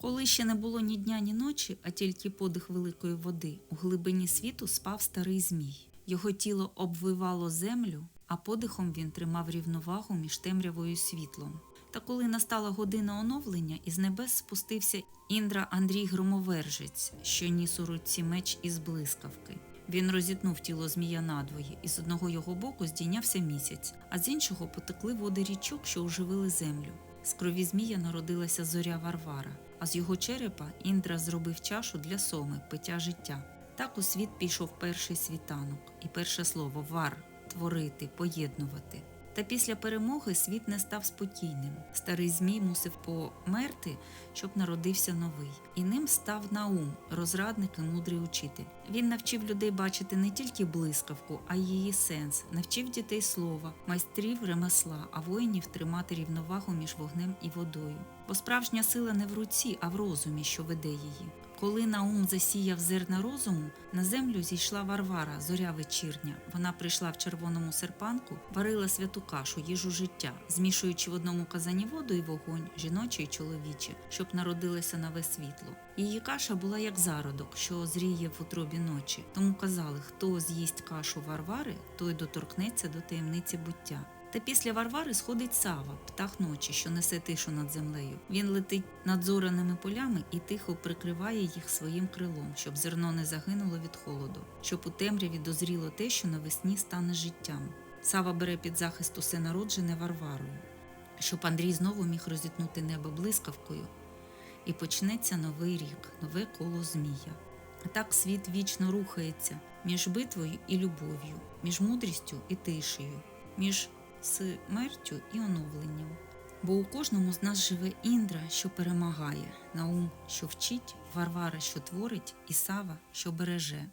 Коли ще не було ні дня, ні ночі, а тільки подих великої води, у глибині світу спав старий змій. Його тіло обвивало землю, а подихом він тримав рівновагу між темрявою і світлом. Та коли настала година оновлення, із небес спустився Індра Андрій Громовержець, що ніс у руці меч із блискавки. Він розітнув тіло змія надвоє, і з одного його боку здійнявся місяць, а з іншого потекли води річок, що оживили землю. З крові змія народилася зоря Варвара, а з його черепа Індра зробив чашу для соми, пиття життя. Так у світ пішов перший світанок, і перше слово вар творити, поєднувати. Та після перемоги світ не став спокійним. Старий Змій мусив померти, щоб народився новий. І ним став Наум, розрадник і мудрий учитель. Він навчив людей бачити не тільки блискавку, а й її сенс, навчив дітей слова, майстрів ремесла, а воїнів тримати рівновагу між вогнем і водою. Бо справжня сила не в руці, а в розумі, що веде її. Коли Наум засіяв зерна розуму, на землю зійшла Варвара, зоря вечірня. Вона прийшла в червоному серпанку, варила святу кашу, їжу життя, змішуючи в одному казані воду і вогонь, жіноче і чоловіче, щоб народилося нове світло. Її каша була як зародок, що озріє в утробі ночі. Тому казали, хто з'їсть кашу Варвари, той доторкнеться до таємниці буття. Та після Варвари сходить Сава, птах ночі, що несе тишу над землею. Він летить над зоряними полями і тихо прикриває їх своїм крилом, щоб зерно не загинуло від холоду, щоб у темряві дозріло те, що навесні стане життям. Сава бере під захист усе народжене Варварою, щоб Андрій знову міг розітнути небо блискавкою, і почнеться новий рік, нове коло змія. Так світ вічно рухається між битвою і любов'ю, між мудрістю і тишею, між смертю і оновленням. Бо у кожному з нас живе Індра, що перемагає, Наум, що вчить, Варвара, що творить, і Сава, що береже.